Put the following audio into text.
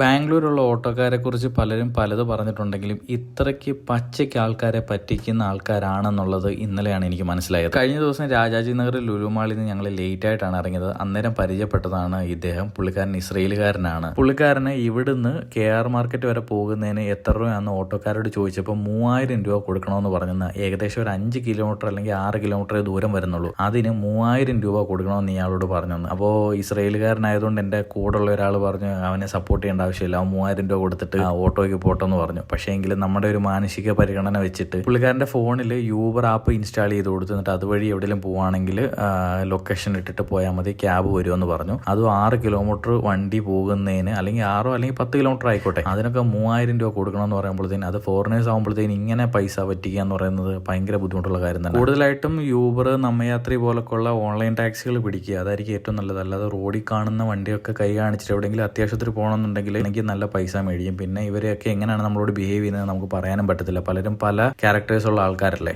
ബാംഗ്ലൂരുള്ള ഓട്ടോക്കാരെ കുറിച്ച് പലരും പലത് പറഞ്ഞിട്ടുണ്ടെങ്കിലും ഇത്രയ്ക്ക് പച്ചയ്ക്ക് ആൾക്കാരെ പറ്റിക്കുന്ന ആൾക്കാരാണെന്നുള്ളത് ഇന്നലെയാണ് എനിക്ക് മനസ്സിലായത്. കഴിഞ്ഞ ദിവസം രാജാജി നഗറിൽ ലുലുമാളിൽ നിന്ന് ഞങ്ങൾ ലേറ്റ് ആയിട്ടാണ് ഇറങ്ങിയത്. അന്നേരം പരിചയപ്പെട്ടതാണ് ഇദ്ദേഹം. പുള്ളിക്കാരൻ ഇസ്രയേലുകാരനാണ് പുള്ളിക്കാരന് ഇവിടുന്ന് കെ ആർ മാർക്കറ്റ് വരെ പോകുന്നതിന് എത്ര രൂപയാണെന്ന് ഓട്ടോക്കാരോട് ചോദിച്ചപ്പോൾ മൂവായിരം രൂപ കൊടുക്കണമെന്ന് പറഞ്ഞെന്ന് ഏകദേശം ഒരു അഞ്ച് കിലോമീറ്റർ അല്ലെങ്കിൽ ആറ് കിലോമീറ്റർ ദൂരം വരുന്നുള്ളൂ. അതിന് മൂവായിരം രൂപ കൊടുക്കണമെന്ന് ഇയാളോട് പറഞ്ഞു അപ്പോൾ ഇസ്രയേലുകാരനായതുകൊണ്ട് എന്റെ കൂടെയുള്ള ഒരാൾ പറഞ്ഞു അവനെ സപ്പോർട്ട് ചെയ്യേണ്ട ആവശ്യമില്ല. അവൻ മൂവായിരം രൂപ കൊടുത്തിട്ട് ഓട്ടോയ്ക്ക് പോട്ടെന്ന് പറഞ്ഞു. പക്ഷേ എങ്കിലും നമ്മുടെ ഒരു മാനസിക പരിഗണന വെച്ചിട്ട് പുള്ളിക്കാരന്റെ ഫോണിൽ യൂബർ ആപ്പ് ഇൻസ്റ്റാൾ ചെയ്ത് കൊടുത്തു. എന്നിട്ട് അതുവഴി എവിടെയെങ്കിലും പോവാണെങ്കിൽ ലൊക്കേഷൻ ഇട്ടിട്ട് പോയാൽ മതി ക്യാബ് വരുമെന്ന് പറഞ്ഞു. അതും ആറ് കിലോമീറ്റർ വണ്ടി പോകുന്നതിന് അല്ലെങ്കിൽ ആറോ അല്ലെങ്കിൽ പത്ത് കിലോമീറ്റർ ആയിക്കോട്ടെ. അതിനൊക്കെ മൂവായിരം രൂപ കൊടുക്കണമെന്ന് പറയുമ്പോഴത്തേന് അത് ഫോറിനേഴ്സ് ആകുമ്പോഴത്തേന് ഇങ്ങനെ പൈസ പറ്റിക്കുക എന്ന് പറയുന്നത് ഭയങ്കര ബുദ്ധിമുട്ടുള്ള കാര്യം തന്നെ കൂടുതലായിട്ടും യൂബർ നമ്മയാത്രി പോലൊക്കെയുള്ള ഓൺലൈൻ ടാക്സികൾ പിടിക്കുക. അതായിരിക്കും ഏറ്റവും നല്ലത്. അല്ലാതെ റോഡിൽ കാണുന്ന വണ്ടിയൊക്കെ കൈ കാണിച്ചിട്ട് എവിടെയെങ്കിലും അത്യാവശ്യത്തിൽ പോകണമെന്നുണ്ടെങ്കിൽ എനിക്ക് നല്ല പൈസ മേടിക്കും. പിന്നെ ഇവരെയൊക്കെ എങ്ങനെയാണ് നമ്മളോട് ബിഹേവ് ചെയ്യുന്നത് നമുക്ക് പറയാനും പറ്റത്തില്ല. പലരും പല ക്യാരക്ടേഴ്സ് ഉള്ള ആൾക്കാരല്ലേ?